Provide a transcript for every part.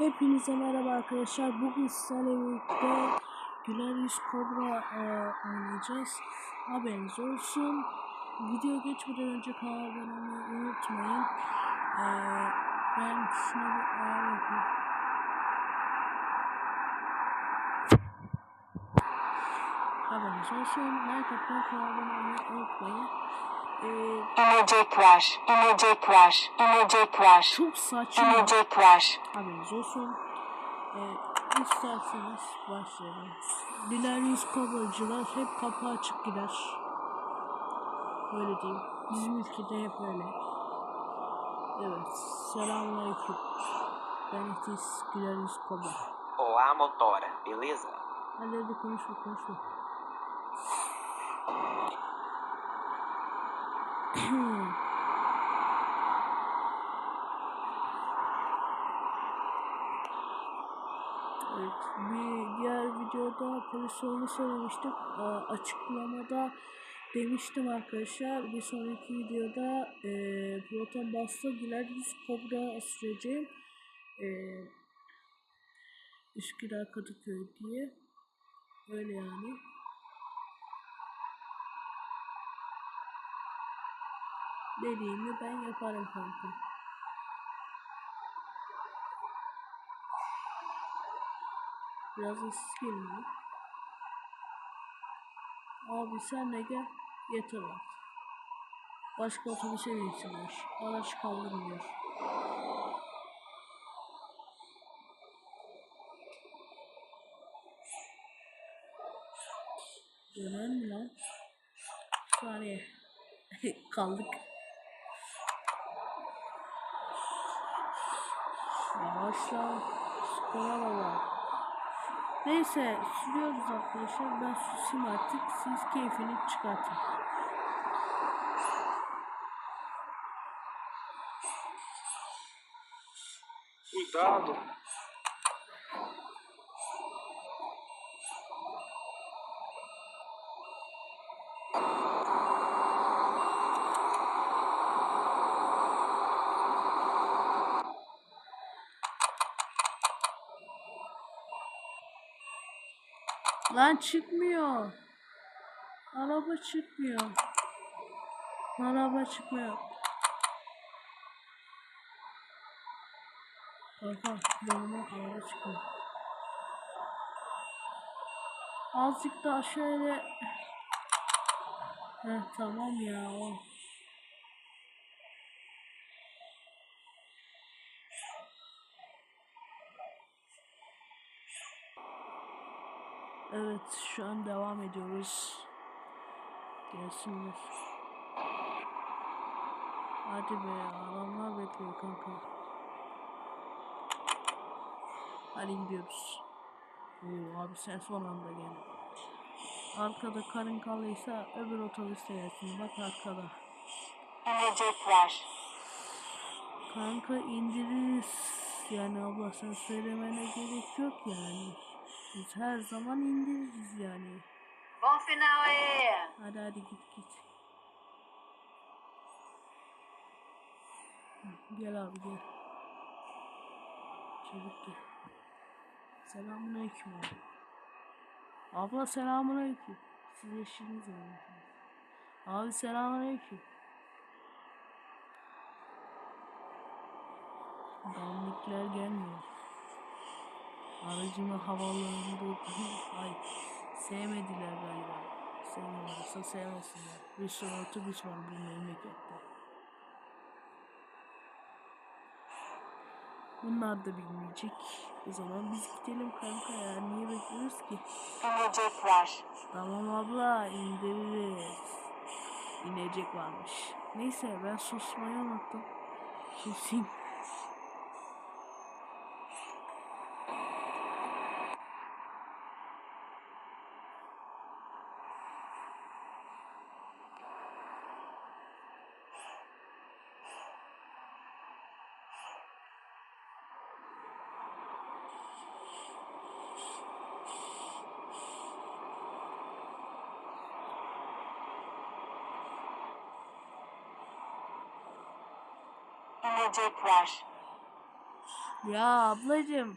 Hepinize merhaba arkadaşlar. Bugün sizlerle birlikte Güler Yüz Kobra e, oynayacağız. Haberiniz olsun. Video geçmeden önce kanala abone olmayı unutmayın. E, ben şuna bir ayar yapayım. Haberiniz olsun. Like atmayı, abone olmayı unutmayın. E, İnecekler, inecekler, inecekler, çok saçma. inecekler. Haberiniz olsun. Ee, isterseniz başlayalım. Biler yüz kabarcılar hep kapı açık gider. Öyle diyeyim. Bizim ülkede hep öyle. Evet. Selamünaleyküm. Ben Etis Güler Yüz Kobra. Olá, motora, beleza? Hadi hadi konuşma konuşma. Evet, bir diğer videoda pozisyonu söylemiştim. Ee, açıklamada demiştim arkadaşlar. Bir sonraki videoda e, Proton Bast'a Güler Yüz Kobra süreceğim. E, Üsküdar Kadıköy diye. Öyle yani. Dediğimi ben yaparım kanka. Biraz ıssız gelin. Abi sen de gel. Yeter artık. Başka otobüse binsinler. Araç kaldırmıyor. Döner mi lan? Saniye. Kaldık. Yavaşla. Skora baba. Neyse sürüyoruz arkadaşlar. Ben susayım artık. Siz keyfini çıkartın. Cuidado. Lan çıkmıyor. Araba çıkmıyor. Araba çıkmıyor. Kanka yanıma araba çıkmıyor. Azıcık daha şöyle. Heh tamam ya o. Evet şu an devam ediyoruz. Gelsinler. Hadi be adamlar bekliyor kanka. Hadi gidiyoruz. Oo, abi sen son anda gel. Arkada karın kalıysa öbür otobüste gelsin. Bak arkada. İnecekler, Kanka indiririz. Yani abla sen söylemene gerek yok yani. Biz her zaman indiririz yani. Bom final aí! Hadi hadi git git. Gel abi gel. Çabuk gel. Selamünaleyküm abi. Abla selamünaleyküm. Siz eşiniz olmuşsunuz. Abi selamünaleyküm. Damlıklar gelmiyor. Aracımı havalarında ay sevmediler galiba. Sevmiyorlarsa sevmesinler. Bir sürü otobüs var bu memlekette. Bunlar da bilmeyecek. O zaman biz gidelim kanka ya. Niye bekliyoruz ki? İnecekler, Tamam abla indiririz. İnecek varmış. Neyse ben susmayı unuttum. Susayım. İnecekler, Ya ablacım.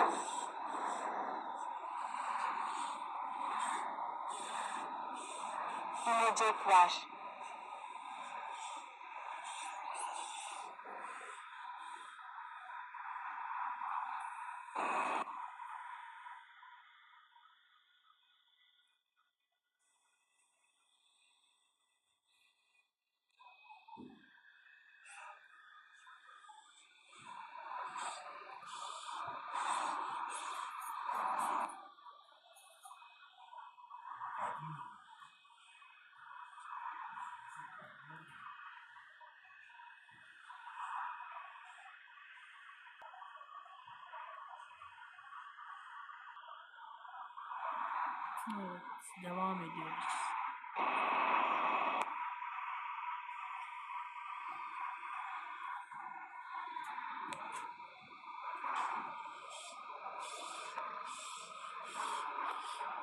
İnecekler. İnecekler. Evet, devam ediyoruz.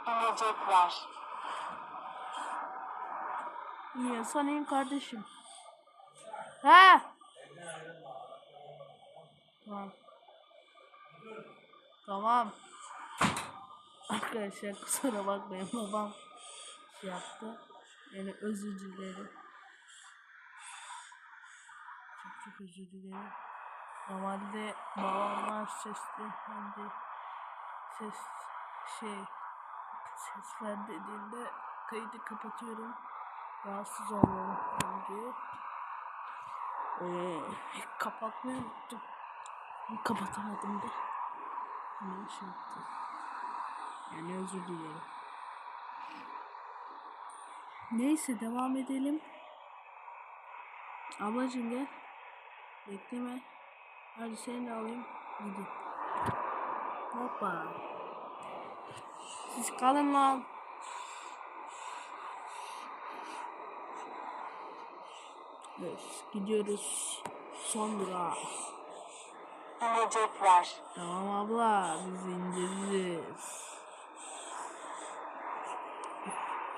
İnecekler. Niye sanayım kardeşim? He? Tamam. Tamam. Arkadaşlar kusura bakmayın babam şey yaptı. Yani özür dilerim. Çok çok özür dilerim. Normalde babamlar sesli hani ses şey ses ver dediğinde kaydı kapatıyorum. Rahatsız olmuyorum diye. Ee, kapatmayı unuttum. Kapatamadım da. Ne şey yaptım. Yani özür dilerim. Neyse devam edelim. Ablacım gel. Bekleme. Hadi seni de alayım. Gidin. Hoppa. Siz kalın lan. Evet gidiyoruz. Son durağa. İnecekler. Tamam abla biz indiririz.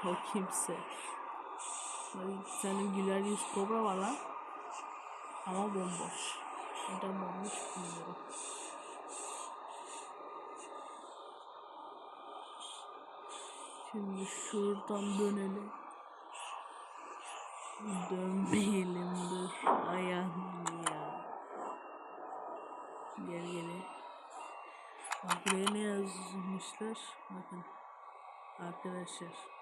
O kimse. Senin güler yüz kobra var lan. Ama bomboş. Neden bomboş bilmiyorum. Şimdi şuradan dönelim. Dönmeyelim dur. Ayağım ya. Gel gel. Buraya ne yazmışlar? Bakın. Arkadaşlar.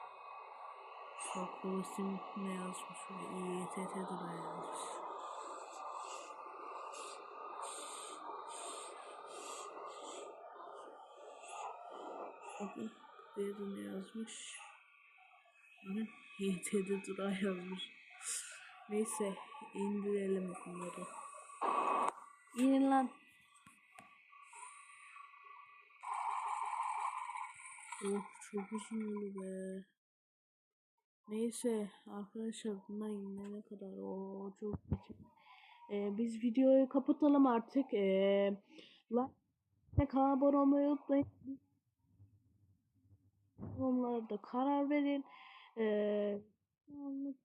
Bak babasım ne yazmış? Buraya İETT dura yazmış. Bakın. Da ne yazmış? Bakın. İETT dura yazmış. Neyse indirelim bunları. İnin lan. Oh çok uzun oldu be. Neyse arkadaşlar bundan inene kadar o çok. Ee, biz videoyu kapatalım artık. Ee, like kanala abone olmayı unutmayın. Yorumlarda karar verin. Ee,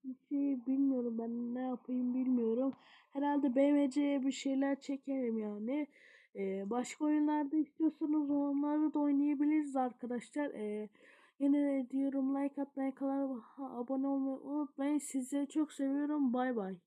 bir şey bilmiyorum ben ne yapayım bilmiyorum. Herhalde BMC'ye bir şeyler çekerim yani. Ee, başka oyunlarda istiyorsanız onları da oynayabiliriz arkadaşlar. Ee, yine diyorum like atmayı, kanala abone olmayı unutmayın. Sizleri çok seviyorum. Bay bay.